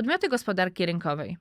Podmioty gospodarki rynkowej.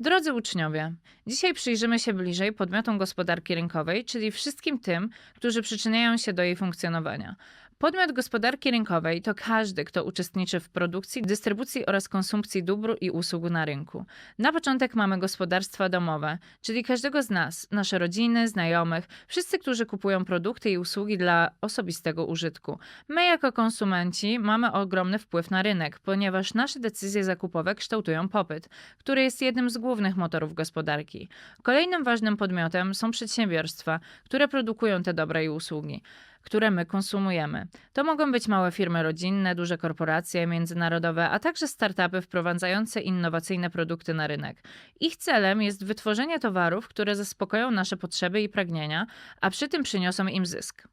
Drodzy uczniowie, dzisiaj przyjrzymy się bliżej podmiotom gospodarki rynkowej, czyli wszystkim tym, którzy przyczyniają się do jej funkcjonowania. Podmiot gospodarki rynkowej to każdy, kto uczestniczy w produkcji, dystrybucji oraz konsumpcji dóbr i usług na rynku. Na początek mamy gospodarstwa domowe, czyli każdego z nas, nasze rodziny, znajomych, wszyscy, którzy kupują produkty i usługi dla osobistego użytku. My, jako konsumenci, mamy ogromny wpływ na rynek, ponieważ nasze decyzje zakupowe kształtują popyt, który jest jednym z głównych motorów gospodarki. Kolejnym ważnym podmiotem są przedsiębiorstwa, które produkują te dobra i usługi które my konsumujemy. To mogą być małe firmy rodzinne, duże korporacje międzynarodowe, a także startupy wprowadzające innowacyjne produkty na rynek. Ich celem jest wytworzenie towarów, które zaspokoją nasze potrzeby i pragnienia, a przy tym przyniosą im zysk.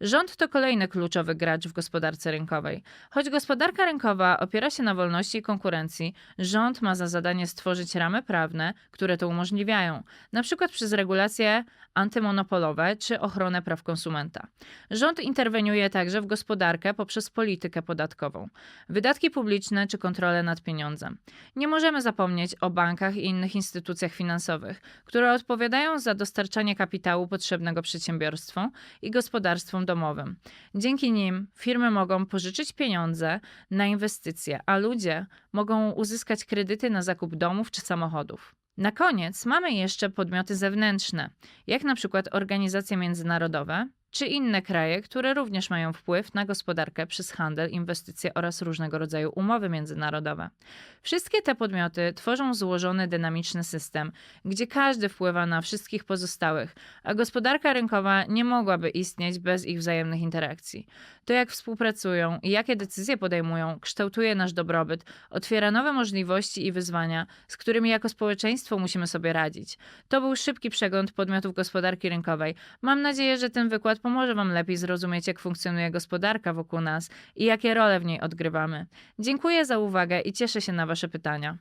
Rząd to kolejny kluczowy gracz w gospodarce rynkowej. Choć gospodarka rynkowa opiera się na wolności i konkurencji, rząd ma za zadanie stworzyć ramy prawne, które to umożliwiają, przykład przez regulacje antymonopolowe czy ochronę praw konsumenta. Rząd interweniuje także w gospodarkę poprzez politykę podatkową, wydatki publiczne czy kontrolę nad pieniądzem. Nie możemy zapomnieć o bankach i innych instytucjach finansowych, które odpowiadają za dostarczanie kapitału potrzebnego przedsiębiorstwom i gospodarstwom domowym. Dzięki nim firmy mogą pożyczyć pieniądze na inwestycje, a ludzie mogą uzyskać kredyty na zakup domów czy samochodów. Na koniec mamy jeszcze podmioty zewnętrzne, jak na przykład organizacje międzynarodowe czy inne kraje, które również mają wpływ na gospodarkę przez handel, inwestycje oraz różnego rodzaju umowy międzynarodowe. Wszystkie te podmioty tworzą złożony, dynamiczny system, gdzie każdy wpływa na wszystkich pozostałych, a gospodarka rynkowa nie mogłaby istnieć bez ich wzajemnych interakcji. To, jak współpracują i jakie decyzje podejmują, kształtuje nasz dobrobyt, otwiera nowe możliwości i wyzwania, z którymi jako społeczeństwo musimy sobie radzić. To był szybki przegląd podmiotów gospodarki rynkowej. Mam nadzieję, że ten wykład pomoże Wam lepiej zrozumieć, jak funkcjonuje gospodarka wokół nas i jakie role w niej odgrywamy. Dziękuję za uwagę i cieszę się na Wasze pytania.